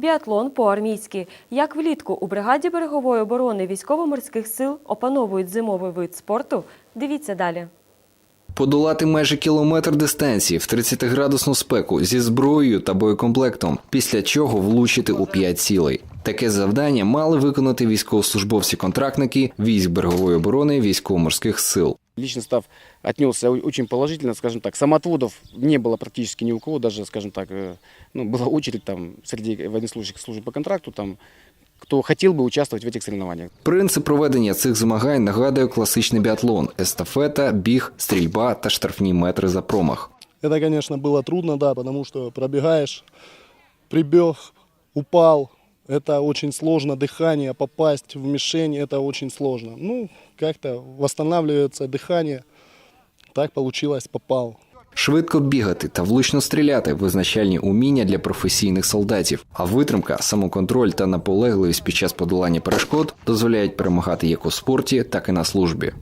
Біатлон по-армійськи. Як влітку у бригаді берегової оборони військово-морських сил опановують зимовий вид спорту, дивіться далі. Подолати майже кілометр дистанції в 30-градусну спеку зі зброєю та боєкомплектом, після чого влучити у 5 цілей. Таке завдання мали виконати військовослужбовці-контрактники військ берегової оборони військово-морських сил. Личный состав отнесся о- очень положительно, скажем так. Самоотводов не было практически ни у кого, даже, скажем так, э, ну, была очередь там среди военнослужащих служб по контракту, там, кто хотел бы участвовать в этих соревнованиях. Принцип проведення цих змагань нагадує класичний біатлон: естафета, біг, стрільба та штрафні метри за промах. Это, конечно, было трудно, да, потому что пробегаешь, прибег, упал. Это очень сложно, дыхание, попасть в мишень, это очень сложно. Ну, как-то восстанавливается дыхание. Так получилось, попал. Швидко бігати та влучно стріляти визначальні уміння для професійних солдатів. А витримка, самоконтроль та наполегливість під час подолання перешкод дозволяють перемагати як у спорті, так і на службі.